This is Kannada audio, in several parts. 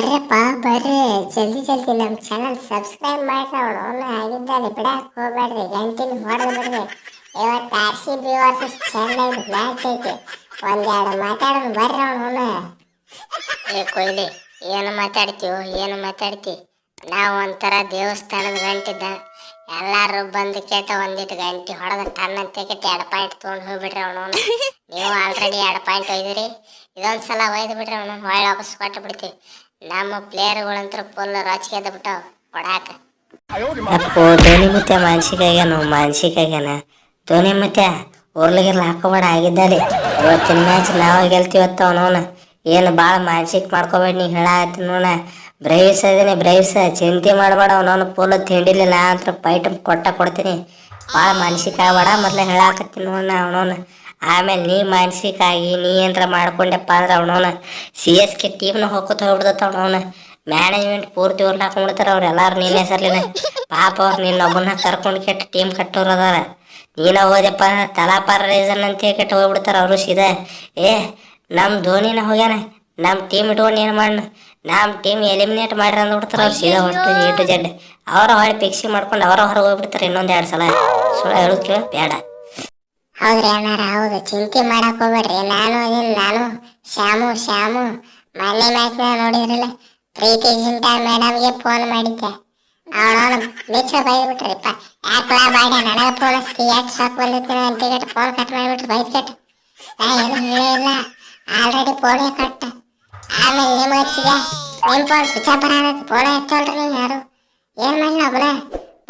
ಬರ್ರಪ್ಪ ಬರ್ರಿ. ಜಲ್ದಿ ಜಲ್ದಿ ನಮ್ಮ ಚಾನಲ್ ಸಬ್ಸ್ಕ್ರೈಬ್ ಮಾಡ್ರಿ. ಅವನು ಆಗಿದ್ದಲ್ಲಿ ಬಿಡಕ್ಕೆ ಹೋಗ್ಬೇಡ್ರಿ ಗಂಟಿನ ಹೊಡೆದು ಬಿಡ್ರಿ. ಇವತ್ತು R C B versus Chennai match ಐತಿ. ಒಂದೆರಡು ಮಾತಾಡೋಣ ಬರ್ರಿ ಅವನು ಏ ಕೊಯ್ಲಿ ಏನು ಮಾತಾಡ್ತೀವೋ ಏನು ಮಾತಾಡ್ತಿ? ನಾವು ಒಂಥರ ದೇವಸ್ಥಾನದ ಗಂಟಿದ್ದ. ಎಲ್ಲರೂ ಬಂದು ಕೇಟ ಒಂದಿಟ್ಟು ಗಂಟೆ ಹೊಡೆದ ಟನ್ ಕೆಟ್ಟ ಎರಡು ಪಾಯಿಂಟ್ ತೊಗೊಂಡು ಹೋಗ್ಬಿಡ್ರಿ ಅವನು. ನೀವು ಆಲ್ರೆಡಿ ಎರಡು ಪಾಯಿಂಟ್ ಒಯ್ದಿರಿ. ಇದೊಂದು ಸಲ ಒಯ್ದು ಬಿಡ್ರಿ ಅವನು. ಹೊಳ್ಳಿ ವಾಪಸ್ ಕೊಟ್ಟು ಬಿಡ್ತೀವಿ ನಮ್ಮ ಪ್ಲೇಯರ್ಗಳಂತ್ರ ಫುಲ್ ರಾಜಕೀಯ ಬಿಟ್ಟು ಕೊಡಾಕ. ಅಪ್ಪು, ಧೋನಿ ಮತ್ತೆ ಮಾನಸಿಕ ಆಗ್ಯಾನ ಮಾನಸಿಕ ಆಗ್ಯಾನ ಧೋನಿ ಮತ್ತೆ ಉರ್ಲಿಗಿರ್ಲ ಹಾಕೋಬೇಡ ಆಗಿದ್ದಲ್ಲಿ ಇವತ್ತಿನ ಮ್ಯಾಚ್ ನಾವು ಗೆಲ್ತೀವತ್ತ ಅವನವನ ಏನು ಭಾಳ ಮಾನಸಿಕ ಮಾಡ್ಕೋಬೇಡ, ನೀ ಹೇಳಾಯ್ತು ನೋಡ. ಬ್ರೈವ್ಸ್ ಬ್ರೈವ್ಸ್. ಚಿಂತೆ ಮಾಡಬೇಡ ಅವನವನು ಫುಲ್ ತಿಂಡಿಲಿಲ್ಲ ಅಂತ ಪೈಟ್ ಕೊಟ್ಟ ಕೊಡ್ತೀನಿ. ಭಾಳ ಮಾನಸಿಕ ಆಗಬೇಡ, ಮೊದ್ಲೇ ಹೇಳಾಕತ್ತೀನಿ ನೋಡ ಅವನವನ ಆಮೇಲೆ ನೀ ಮಾನಸಿಕ ಆಗಿ ನೀ ಏನಾರ ಮಾಡ್ಕೊಂಡೆಪ್ಪ ಅಂದ್ರೆ ಅವನವನ ಸಿ ಎಸ್ ಕೆ ಟೀಮ್ನ ಹೋಗ್ಕೊತ ಹೋಗ್ಬಿಡ್ದತ್ತ ಅವನವನ. ಮ್ಯಾನೇಜ್ಮೆಂಟ್ ಪೂರ್ತಿ ಅವ್ರನ್ನ ಹಾಕೊಂಡ್ಬಿಡ್ತಾರೆ ಅವ್ರು ಎಲ್ಲಾರು ನೀನ್ ಹೆಸರ್ಲಿನ. ಪಾಪ ಅವ್ರು ನಿನ್ನ ಒಬ್ಬನ ಕರ್ಕೊಂಡು ಕೆಟ್ಟ ಟೀಮ್ ಕಟ್ಟೋರು ಅದಾರ. ನೀನ ಹೋದೆಪ್ಪ ತಲಾಪಾರ ರೀಸನ್ ಅಂತ ಕೆಟ್ಟ ಹೋಗ್ಬಿಡ್ತಾರೆ ಅವರು ಸೀದಾ. ಏ ನಮ್ಮ ಧೋನಿನ ಹೋಗ್ಯಾನ. ನಮ್ಮ ಟೀಮ್ ಇಟ್ಕೊಂಡು ಏನು ಮಾಡೋಣ ನಮ್ಮ ಟೀಮ್ ಎಲಿಮಿನೇಟ್ ಮಾಡ್ರಿ ಅಂದ್ಬಿಡ್ತಾರೆ ಅವ್ರು ಸೀದಾ ಹೊಟ್ಟು ಎ ಟು ಜೆಡ್ ಅವರ ಹೊಳೆ ಪಿಕ್ಸಿ ಮಾಡ್ಕೊಂಡು ಅವರ ಹೊರಗೆ ಹೋಗ್ಬಿಡ್ತಾರೆ ಇನ್ನೊಂದು ಎರಡು ಸಲ. ಸುಳ್ಳ ಹೇಳೋದು ಕೇಳ, ಬೇಡ. ಹೌದ್ರಿ ಅಣ್ಣಾರ, ಹೌದು. ಚಿಂತೆ ಮಾಡಕ್ ಹೋಗ್ಬೇಡ್ರಿ. ನಾನು ಅದೀನಿ ನಾನು ಶ್ಯಾಮು ಶ್ಯಾಮು. ಮೊನ್ನೆ ಮ್ಯಾಚ್ ನೋಡಿದ್ರಲ್ಲ, ಪ್ರೀತಿ ಜಿಂಟಾ ಮೇಡಮ್ಗೆ ಫೋನ್ ಮಾಡಿದ್ದೆ. ಅವನವನು ಮಿಚ್ಚ ಬೈದ್ಬಿಟ್ರಿಪ್ಪ. ಯಾಕಲ ಬಾಡ ನನಗೆ ಫೋನ್ ಹಚ್ತಿ, ಯಾಕೆ ಸಾಕು ಬಂದಿತ್ತು ಅಂತ ಹೇಳಿ ಫೋನ್ ಕಟ್ ಮಾಡಿಬಿಟ್ರು ಬೈದ್ ಏನು ಹೇಳಿಲ್ಲ ಆಲ್ರೆಡಿ ಫೋನೇ ಕಟ್ ಆಮೇಲೆ ನಿಮ್ಗೆ ಹಚ್ಚಿದೆ ನಿಮ್ಮ ಫೋನ್ ಸ್ವಿಚ್ ಆಫ್ ಬರೋದು ಫೋನ್ ಹಚ್ಚಲ್ರಿ ನೀವು ಯಾರು? ಏನು ಮಾಡಲಿ ಒಬ್ಬನ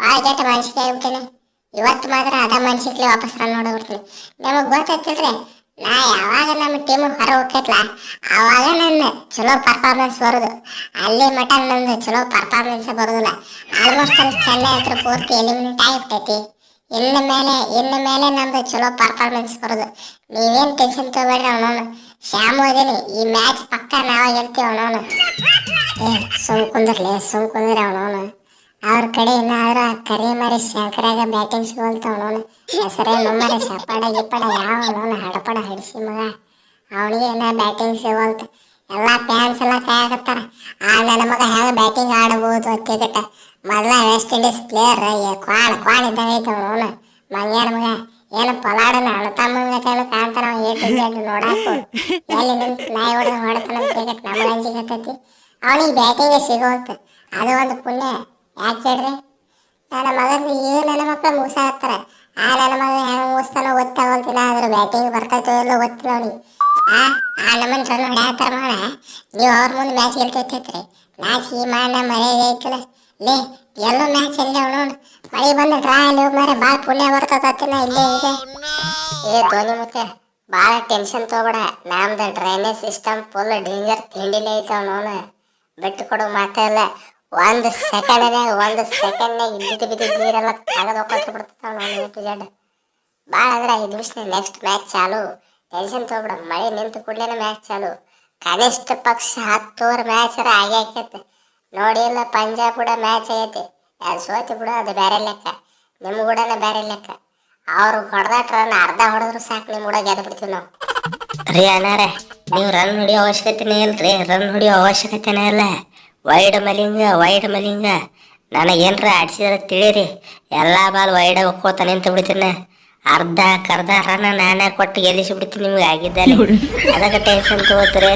ಭಾಳ ಕೆಟ್ಟ ಮನ್ಸಿಗೆ ಆಗ್ಬಿಟ್ಟೇನೆ. ಇವತ್ತು ಮಾತ್ರ ಅದ ಮನ್ಸಿಕ್ಲಿ ವಾಪಸ್ ರನ್ ನೋಡ್ಬಿಡ್ತೀನಿ ನಮಗೆ ಗೊತ್ತಾಯ್ತಿಲ್ರಿ ನಾ ಯಾವಾಗ ನಮ್ಮ ಟೀಮ್ ಹೊರ ಹೋಗ್ತೈತ್ಲ ಆವಾಗ ನನ್ನ ಚಲೋ ಪರ್ಫಾರ್ಮೆನ್ಸ್ ಬರೋದು. ಅಲ್ಲಿ ಮಟ ನಂದು ಚಲೋ ಪರ್ಫಾರ್ಮೆನ್ಸ್ ಬರೋದಿಲ್ಲ. ಆಲ್ಮೋಸ್ಟ್ ಅಲ್ಲಿ ಚೆನ್ನೈ ಹತ್ರ ಪೂರ್ತಿ ಎಲಿಮಿನೇಟ್ ಆಗಿಬಿಟ್ಟೈತಿ ಇನ್ನ ಮೇಲೆ ಇನ್ನ ಮೇಲೆ ನಮ್ದು ಚಲೋ ಪರ್ಫಾರ್ಮೆನ್ಸ್ ಬರೋದು. ನೀವೇನು ಟೆನ್ಷನ್ ತಗೋಬೇಡ್ರಿ ಅವನೋನು ಶ್ಯಾಮ್ ಓದಿನಿ, ಈ ಮ್ಯಾಚ್ ಪಕ್ಕ ನಾವು ಗೆಲ್ತೀವಿ ಅವನವನು. ಏ ಸುಮ್ ಕುಂದ್ರಲಿ ಸುಮ್ ಕುಂದ್ರಿ ಅವನವನು. ಅವ್ರ ಕಡೆ ಏನಾದ್ರು ಕರಿ ಮರಿ ಶಂಕರಾಗ ಬ್ಯಾಟಿಂಗ್ ಸಿಗೋಲ್ತವನು ಹೆಸರೇ ನಮ್ಮರೆ ಸಪಾಡ ಗಿಪ್ಪಡ ಯಾವ ಅವನು ಹಡಪಡ ಹಡಿಸಿ ಮಗ. ಅವನಿಗೆ ಏನ ಬ್ಯಾಟಿಂಗ್ ಸಿಗೋಲ್ತ ಎಲ್ಲ ಫ್ಯಾನ್ಸ್ ಎಲ್ಲ ಕಾಯಕತ್ತಾರ ಆ ನನ್ನ ಮಗ ಹೆಂಗೆ ಬ್ಯಾಟಿಂಗ್ ಆಡ್ಬೋದು ಅತ್ತಿಗಟ್ಟ ಮೊದಲ ವೆಸ್ಟ್ ಇಂಡೀಸ್ ಪ್ಲೇಯರ್ ಕ್ವಾಡ್ ಕ್ವಾಡ್ ಇದ್ದಂಗೆ ಐತೆ ಅವನು. ಮಂಗ್ಯಾನ ಮಗ. ಏನು ಪಲಾಡನ ಅಣ್ಣತಮ್ಮನ ಕೈಲಿ ಕಾಣ್ತಾನ ಏಟು ಜಡ್ ನೋಡಾಕು. ಎಲ್ಲಿ ನಿಂತು ನಾಯಿ ಹೊಡೆದು ಹೊಡೆತಾನ ಅಂತ ನಮಗೆ ಅಂಜಿಕತ್ತೈತಿ ಅವನಿಗೆ ಬ್ಯಾಟಿಂಗ್ ಸಿಗೋಲ್ತು. ಅದು ಒಂದು ಪುಣ್ಯ. ಯಾಕೆ ಹೇಳ್ರಿ? ನನ್ನ ಮಗನ ಏನು ನನ್ನ ಮಕ್ಕಳು ಮುಗಿಸಾಕ್ತಾರೆ ಆ ನನ್ನ ಮಗ ಹೆಂಗೆ ಮುಗಿಸ್ತಾನೋ ಗೊತ್ತಾಗೋಲ್ತಿಲ್ಲ ಅದ್ರ ಬ್ಯಾಟಿಂಗ್ ಬರ್ತೈತೋ ಎಲ್ಲೋ ಗೊತ್ತಿಲ್ಲ ಅವ್ನಿಗೆ. ಆ ಆ ನಮ್ಮನ್ನ ಚಲೋ ಹೊಡ್ಯಾತಾರ ಮಾಡ. ನೀವು ಅವ್ರ ಮುಂದೆ ಮ್ಯಾಚ್ ಗೆಲ್ತೈತೈತ್ರಿ ಮ್ಯಾಚ್ ಈ ಮಾಡ ಮಳೆ ಐತಲ್ಲ. ಲೇ, ಎಲ್ಲೋ ಮ್ಯಾಚ್ ಎಲ್ಲ ನೋಡು. ಮಳೆ ಬಂದು ಡ್ರಾ ಅಲ್ಲಿ ಮಾರೆ ಭಾಳ ಪುಣ್ಯ ಬರ್ತೈತಿನ ಇಲ್ಲೇ ಇದೆ ಏ ಧೋನಿ ಮತ್ತೆ ಭಾಳ ಟೆನ್ಷನ್ ತಗೋಬೇಡ. ನಮ್ದು ಡ್ರೈನೇಜ್ ಸಿಸ್ಟಮ್ ಫುಲ್ ಡೇಂಜರ್ ತಿಂಡಿಲೇ ಐತೆ ಅವನು. ಬಿಟ್ಟು ಕೊಡೋ ಮಾತೇ ಇಲ್ಲ. ಒಂದು ಸೆಕೆಂಡ್ನಾಗ ಒಂದು ಸೆಕೆಂಡ್ನಾಗ ಇದ್ದಿದ್ದು ಬಿದ್ದಿದ್ದು ನೀರೆಲ್ಲ ತೆಗೆದು ಹೋಗ್ಕೊತ ಬಿಡ್ತಾವ ನಾವು ಟು ಜಡ್ ಭಾಳ ಅಂದ್ರೆ ಐದು ನಿಮಿಷ ನೆಕ್ಸ್ಟ್ ಮ್ಯಾಚ್ ಚಾಲು. ಟೆನ್ಷನ್ ತೊಗೊಬಿಡ, ಮಳೆ ನಿಂತು ಕೂಡಲೇ ಮ್ಯಾಚ್ ಚಾಲು. ಕನಿಷ್ಠ ಪಕ್ಷ ಹತ್ತು ಓವರ್ ಮ್ಯಾಚ್ ಆಗೇ ಆಕೈತೆ ನೋಡಿ ಇಲ್ಲ, ಪಂಜಾಬ್ ಕೂಡ ಮ್ಯಾಚ್ ಆಗೈತೆ. ಅದು ಸೋತಿ ಬಿಡು, ಅದು ಬೇರೆ ಲೆಕ್ಕ. ನಿಮ್ಮ ಕೂಡನೇ ಬೇರೆ ಲೆಕ್ಕ. ಅವ್ರು ಹೊಡೆದಾಟ ರನ್, ಅರ್ಧ ಹೊಡೆದ್ರು ಸಾಕು ನಿಮ್ಮ ಕೂಡ ಗೆದ್ದು ಬಿಡ್ತೀವಿ ನಾವು. ರೀ ಅಣ್ಣಾರ, ನೀವು ರನ್ ಹೊಡಿಯೋ ಅವಶ್ಯಕತೆನೇ ಇಲ್ಲ ರೀ ರನ್ ಹೊಡಿಯೋ ಅವಶ್ಯಕತೆನೇ ಇಲ್ಲ. Wide Malinga wide Malinga. ನನಗೇನ್ರ ಆಡ್ಸಿದ್ರೆ ತಿಳಿರಿ. ಎಲ್ಲ ಬಾಲ್ ವೈಡ್ ಒಕ್ಕೋತ ನಿಂತು ಬಿಡ್ತೀನಿ. ಅರ್ಧ ಕರ್ಧ ಹರನ ನಾನೇ ಕೊಟ್ಟು ಗೆಲ್ಲಿಸಿ ಬಿಡ್ತೀನಿ ನಿಮ್ಗೆ ಆಗಿದ್ದಲ್ಲಿ. ಅದಕ್ಕೆ ಟೆನ್ಷನ್ ತೊಗೋತೀರಿ.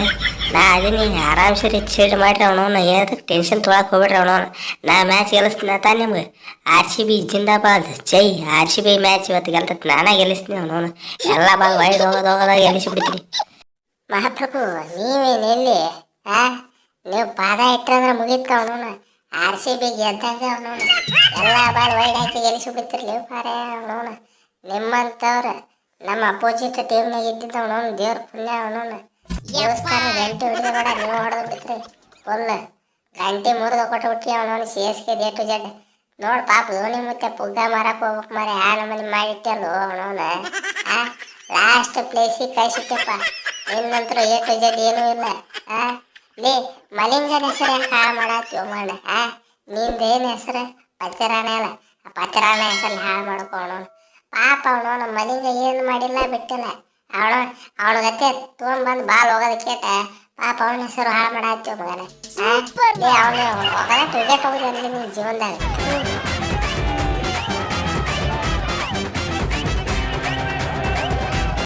ನಾ ಅದೀನಿ ಆರಾಮ್ಸೆ ರೀ ಚೇಂಜ್ ಮಾಡ್ರಿ ಅವನವನ್ನ ಏನದಕ್ಕೆ ಟೆನ್ಷನ್ ತೊಗೊಳಕ್ಕೆ ಹೋಗ್ಬೇಡ್ರಿ ಅವನವ್ನು ನಾ ಮ್ಯಾಚ್ ಗೆಲ್ಲಿಸ್ತೀನಿ ತಾನೆ ನಿಮ್ಗೆ. ಆರ್ ಸಿ ಬಿ ಜಿಂದಾಬಾದ್. ಜೈ ಆರ್ ಸಿ ಬಿ ಮ್ಯಾಚ್ ಇವತ್ತು ಗೆಲ್ತ ನಾನೇ ಗೆಲ್ಲಿಸ್ತೀನಿ ಅವನವನು ಎಲ್ಲ ಬಾಲ್ ವೈಡ್ ಹೋಗೋದು ಹೋಗೋದಾಗ ಗೆಲ್ಲಿಸಿ ಬಿಡ್ತೀನಿ. ಮಹಾಪ್ರಭು ನೀವೇನು ಎಲ್ಲಿ ಆ? ನೀವು ಪಾದ ಇಟ್ಟಂದ್ರೆ ಮುಗೀತು ಅವನು ಆರ್ ಸಿ ಬಿ ಗೆದ್ದಾಗ ಅವನು ಎಲ್ಲ ಬಾಲ್ ವೈಡ್ ಹಾಕಿ ಗೆಲ್ಲಿಸಿ ಬಿಡ್ತಿರ್ಲಿ ಪಾರೆ ಅವನು ನಿಮ್ಮಂಥವ್ರು ನಮ್ಮ ಅಪೋಸಿಟ್ ಟೀಮ್ನಾಗ ಇದ್ದಿದ್ದ ಅವನು ದೇವ್ರ ಪುಣ್ಯ ಅವನು ದೇವಸ್ಥಾನ ಗಂಟೆ ಹಿಡಿದು ಬೇಡ, ನೀವು ಹೊಡೆದು ಬಿಡ್ತೀರಿ ಫುಲ್ ಗಂಟೆ ಮುರಿದು ಕೊಟ್ಟು ಬಿಟ್ಟು ಅವನು ಸಿ ಎಸ್ ಕೆ ದೇ ಟು ಜಡ್ ನೋಡಿ ಪಾಪ ಧೋನಿ ಮತ್ತೆ ಪುಗ್ಗ ಮಾರಕ್ಕೆ ಹೋಗ್ಬೇಕು ಮಾರೆ, ಆ ನಮ್ಮನೆ ಮಾಡಿಟ್ಟಲ್ಲ ಅವನವನ ಲಾಸ್ಟ್ ಪ್ಲೇಸಿಗೆ ಕಳಿಸಿಟ್ಟಪ್ಪ. ನಿನ್ನಂತರ ಎ ಟು ಜಡ್ ಏನೂ ಇಲ್ಲ. ಆ ಲೇ, ಮಲಿಂಗನ ಹೆಸರು ಹಾ ಮಾಡತ್ತೀವ ಮಾಡ ಆ? ನಿಂದೇನು ಹೆಸರು? ಪಚ್ಚರಾಣ ಅಲ್ಲ. ಆ ಪಚ್ಚರಾಣ ಹೆಸರು ಹಾಳು ಮಾಡ್ಕೋಣ ಪಾಪ ಅವನು ಮಲಿಂಗ ಏನು ಮಾಡಿಲ್ಲ, ಬಿಟ್ಟಿಲ್ಲ. ಅವಳು, ಅವಳ ಗತೆ ತೊಗೊಂಡ್ಬಂದು ಬಾಲ್ ಹೋಗೋದು ಕೇಟ. ಪಾಪ ಅವನ ಹೆಸರು ಹಾಳು ಮಾಡಾಯ್ತು ಮಗನ ಅವನು ಹೋಗೋದ ಟೂಗೆ ಹೋಗಿದೆ ಅಂದ್ರೆ ನಿನ್ ಜೀವನದಾಗ.